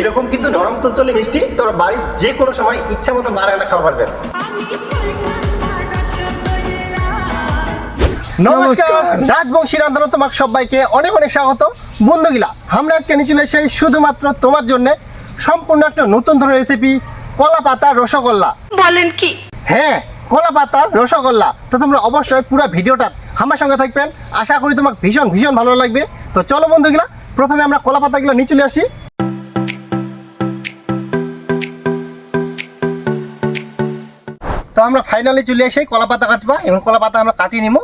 এরকম কিন্তু নরম তুলতুলে মিষ্টি তোর বাড়ির যে কোনো সময় ইচ্ছা মতো বানায় খাওয়া পারবেন নমস্কার। রাজবংশী রান্ধনা তোমাকে সবাইকে অনেক অনেক স্বাগত। বন্ধুগিলা আমরা আজকে নিচে এসে শুধুমাত্র তোমার জন্য সম্পূর্ণ একটা নতুন ধরনের রেসিপি কলা পাতা রসগোল্লা। বলেন কি? হ্যাঁ কলা পাতা রসগোল্লা। তো তোমরা অবশ্যই পুরো ভিডিওটা আমার সঙ্গে থাকবেন। আশা করি তোমাকে ভীষণ ভীষণ ভালো লাগবে। তো চলো বন্ধুগুলা প্রথমে আমরা কলা পাতাগুলো নিয়ে চলে আসি। আমরা ফাইনালি চলে এসে কলা পাতা কাটবা। এবং কলা আমরা কাটিয়ে নিব।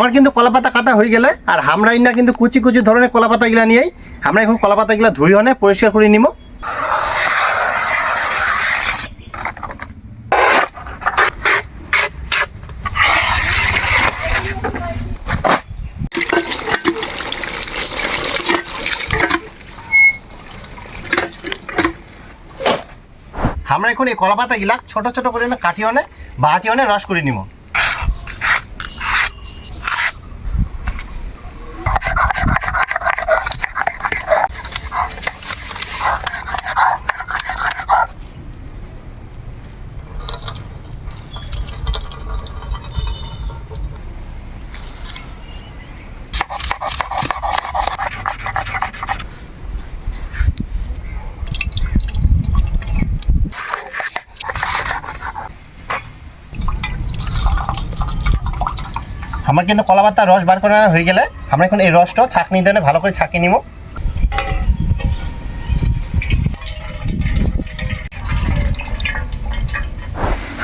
আমার কিন্তু কলা পাতা কাটা হয়ে গেলে, আর আমরা না কিন্তু কুচি কুচি ধরনের কলা পাতাগুলা নিয়েই আমরা এখন কলা পাতাগুলা ধুই হনে পরিষ্কার করে নিব আমরা এখন এই কলা পাতাগুলা ছোট ছোট করে কাটি হনে বাটি হনে রস করে নিব আমার কিন্তু কলা পাতার রস বার করে হয়ে গেলে আমরা এখন এই রসটা ছাঁকনি দিয়ে ভালো করে ছাঁকিয়ে নিব।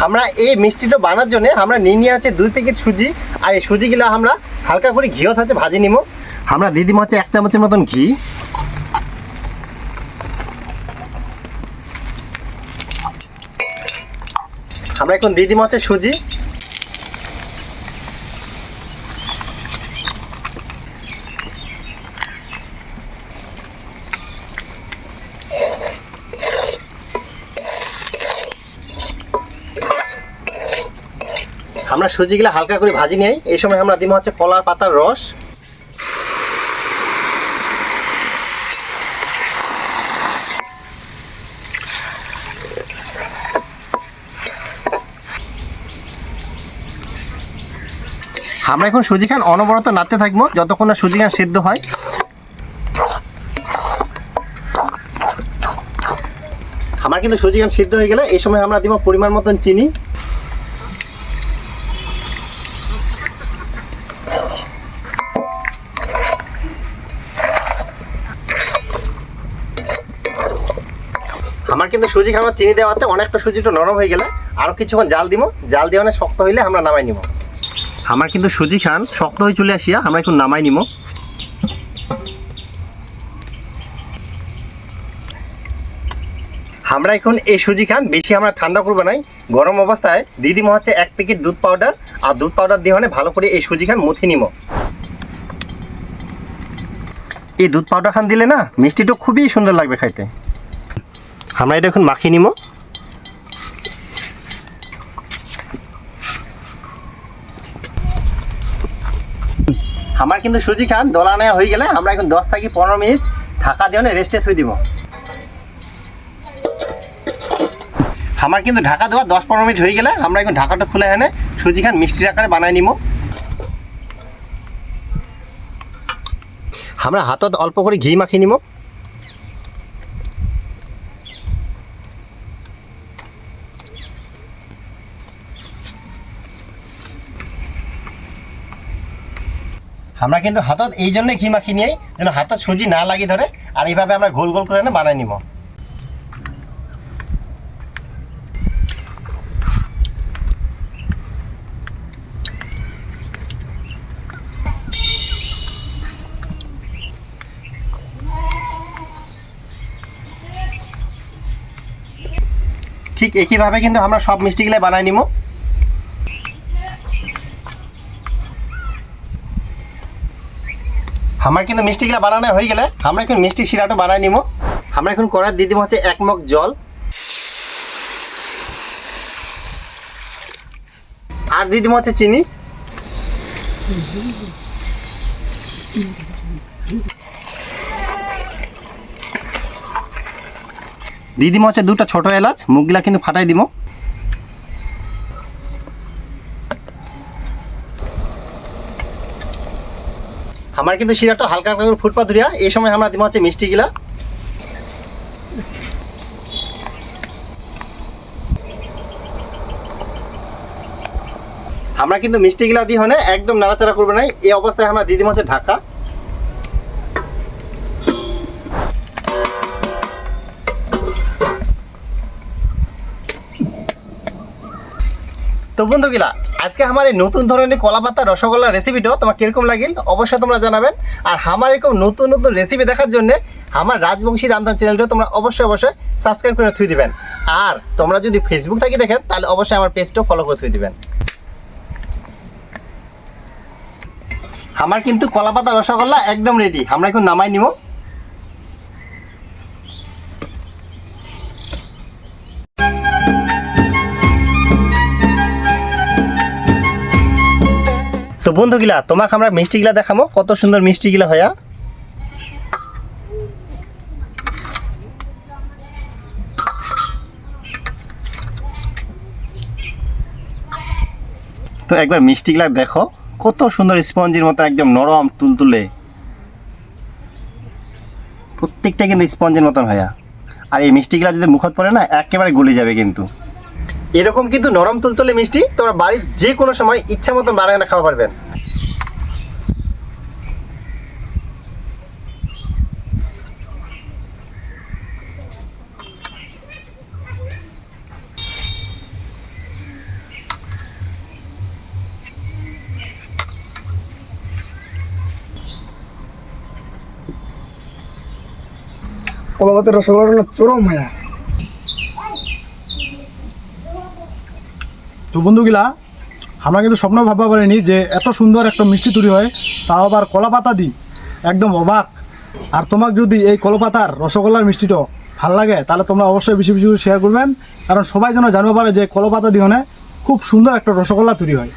আমরা এই মিষ্টিটা বানার জন্য আমরা নিয়ে নিয়ে আছে দুই প্যাকেট সুজি, আর এই সুজিগুলো আমরা হালকা করে ঘিও থাকছে ভাজি নিব। আমরা দিয়ে দিব হচ্ছে এক চামচের মতন ঘি। আমরা এখন দিয়ে দিব হচ্ছে সুজি। আমরা সুজিগুলো হালকা করে ভাজি নেই এই সময় আমরা দিব হচ্ছে কলার পাতার রস। আমরা এখন সুজি খান অনবরত নাড়তে থাকব, যতক্ষণ না সুজি খান সিদ্ধ হয়। আমার কিন্তু সুজি খান সিদ্ধ হয়ে গেলে এই সময় আমরা দিব পরিমাণ মতন চিনি। আমার কিন্তু সুজি খাবার চিনি দেওয়াতে অনেকটা সুজিটা নরম হয়ে গেলে আরও কিছুক্ষণ জাল দিব জাল দিয়ে অনেক শক্ত হইলে আমরা নামাই নিব আমার কিন্তু সুজি খান শক্ত হয়ে চলে আসিয়া আমরা এখন নামাই নিব আমরা এখন এই সুজি খান বেশি আমরা ঠান্ডা করব নাই। গরম অবস্থায় দিয়ে দিব হচ্ছে এক প্যাকেট দুধ পাউডার আর দুধ পাউডার দিয়ে হলে ভালো করে এই সুজি খান মুথি নিব এই দুধ পাউডার খান দিলে না মিষ্টিটা খুবই সুন্দর লাগবে খাইতে। আমরা এটা এখন মাখিয়ে নিব। আমার কিন্তু সুজি খান দলা নেওয়া হয়ে গেলে আমরা এখন দশ থেকে পনেরো মিনিট ঢাকা দিয়ে রেস্টে থুই দিব। আমার কিন্তু ঢাকা দেওয়া দশ পনেরো মিনিট হয়ে গেলে আমরা এখন ঢাকাটা খুলে এনে সুজি খান মিষ্টির আকারে বানাই নিব। আমরা হাতত অল্প করে ঘি মাখিয়ে নিব। আমরা কিন্তু হাতত এই জন্যে ঘি মাখি নিয়ে যেন হাতত সুজি না লাগি ধরে, আর এইভাবে আমরা গোল গোল করে বানাই নিব। ঠিক একইভাবে কিন্তু আমরা সব মিষ্টিগুলো বানাই নিব। আমার কিন্তু মিষ্টিগুলো বানানো হয়ে গেলে আমরা এখন মিষ্টি শিরাটা বানাই নিব। আমরা এখন করার দিয়ে দিব হচ্ছে এক মগ জল। আর দিয়ে দিব হচ্ছে চিনি। দিয়ে দিব হচ্ছে দুটো ছোট এলাচ। মুখগুলা কিন্তু ফাটাই দিব। আমার কিন্তু শিরাটা হালকা হালকা করে ফুটপা ধরিয়া এই সময় আমরা দিব হচ্ছে মিষ্টি মিষ্টিগুলা আমরা কিন্তু মিষ্টি মিষ্টিগুলা দিয়ে হনে একদম নাড়াচাড়া করবে না এই অবস্থায় আমরা দিয়ে দিব হচ্ছে ঢাকা। তো বন্ধুগুলা আজকে আমার এই নতুন ধরনের কলা পাতা রসগোল্লা রেসিপিটা তোমার কীরকম লাগিল? অবশ্যই তোমরা জানাবেন। আর আমার এরকম নতুন নতুন রেসিপি দেখার জন্য আমার রাজবংশী রান্ধন চ্যানেলটা তোমরা অবশ্যই অবশ্যই সাবস্ক্রাইব করে থুই দিবেন। আর তোমরা যদি ফেসবুক থাকি দেখেন, তাহলে অবশ্যই আমার পেজটাও ফলো করে থুই দিবেন। আমার কিন্তু কলা পাতা রসগোল্লা একদম রেডি আমরা এখন নামাই নিব। বন্ধুগুলা, তোমাকে আমরা মিষ্টিগুলা দেখামো, কত সুন্দর মিষ্টিগুলা হয়া তো একবার মিষ্টিগুলা দেখো, কত সুন্দর স্পঞ্জের মতো একদম নরম, তুলতুলে। প্রত্যেকটা কিন্তু স্পঞ্জের মতন হয়া আর এই মিষ্টিগুলা যদি মুখত পড়ে না, একেবারে গলে যাবে কিন্তু। এরকম কিন্তু নরম তুলতুলে মিষ্টি তোমরা বাড়ির যে কোনো সময় ইচ্ছা মতন বানায় না খাওয়া পারবেন। কলাপাতের রসগোল্লাটা চরম মায়া। তো বন্ধুগুলা, আমরা কিন্তু স্বপ্ন ভাববা পারিনি যে এত সুন্দর একটা মিষ্টি তৈরি হয়, তাও আবার কলা পাতা দিই। একদম অবাক। আর তোমার যদি এই কলাপাতার, রসগোল্লার মিষ্টিটা ভালো লাগে, তাহলে তোমরা অবশ্যই বেশি বেশি শেয়ার করবেন। কারণ সবাই যেন জানব পারে যে কলাপাতা দিয়ে খুব সুন্দর একটা রসগোল্লা তৈরি হয়।